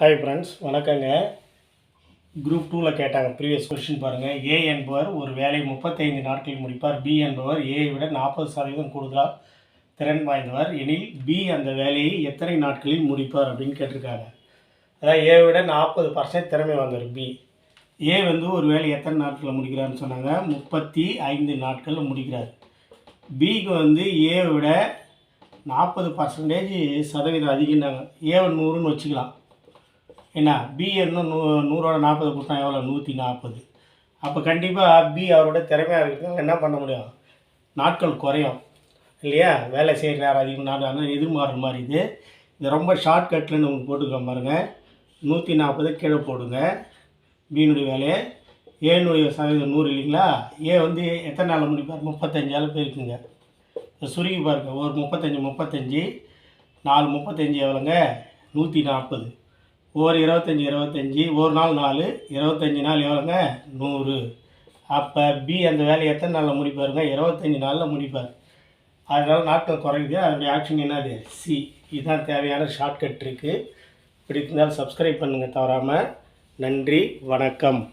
Hi friends வணக்கங்க. Group டூவில் கேட்டாங்க. ப்ரீவியஸ் கொஸ்டின் பாருங்கள் ஏ என்பவர் ஒரு வேலையை முப்பத்தைந்து நாட்களில் முடிப்பார். பி என்பவர் ஏயை விட நாற்பது சதவீதம் கூடுதலாக திறன் வாய்ந்தவர். எனில் பி அந்த வேலையை எத்தனை நாட்களில் முடிப்பார் அப்படின்னு கேட்டிருக்காங்க. அதாவது ஏ விட நாற்பது பர்சன்ட் திறமை வாங்குறார் பி ஏ வந்து ஒரு வேலை எத்தனை நாட்களில் முடிக்கிறாருன்னு சொன்னாங்க. முப்பத்தி ஐந்து நாட்களில் முடிக்கிறார். பிக்கு வந்து ஏ விட நாற்பது பர்சன்டேஜ் சதவீதம் அதிகம்னாங்க. ஏ நூறுன்னு வச்சுக்கலாம். என்ன பி இன்னும் நூ நூறோட நாற்பது கொடுத்தா எவ்வளோ நூற்றி நாற்பது. அப்போ கண்டிப்பாக பி அவரோட திறமையாக இருக்கிறதுனால என்ன பண்ண முடியும்? நாட்கள் குறையும். இல்லையா? வேலை செய்கிற நேரம் அதிகம். நாள் எதிர்மாறு எதிர்மாறுற மாதிரி இது. இது ரொம்ப ஷார்ட்கட்டில் உங்களுக்கு போட்டுக்க பாருங்கள் நூற்றி நாற்பது கீழே போடுங்க. பீனுடைய வேலையை. ஏனுடைய சதவீதம் நூறு இல்லைங்களா? ஏ வந்து எத்தனை நாள் முடிப்பார் முப்பத்தஞ்சால் போயிருக்குங்க. சுருங்கி பாருங்க. ஒரு முப்பத்தஞ்சு முப்பத்தஞ்சு. நாலு முப்பத்தஞ்சு எவ்வளோங்க? நூற்றி நாற்பது. ஒரு இருபத்தஞ்சி இருபத்தஞ்சி ஒரு நாள் நாலு இருபத்தஞ்சி நாள் எவ்வளோங்க? நூறு. அப்போ பி அந்த வேலையை எத்தனை நாளில் முடிப்பாருங்க? இருபத்தஞ்சி நாளில் முடிப்பார். அதனால் நாட்கள் குறையுது. அதனுடைய ஆக்ஷன் என்னது? சி இதுதான் தேவையான ஷார்ட்கட் இருக்குது பிடித்திருந்தால் சப்ஸ்கிரைப் பண்ணுங்கள் தவறாமல் நன்றி வணக்கம்.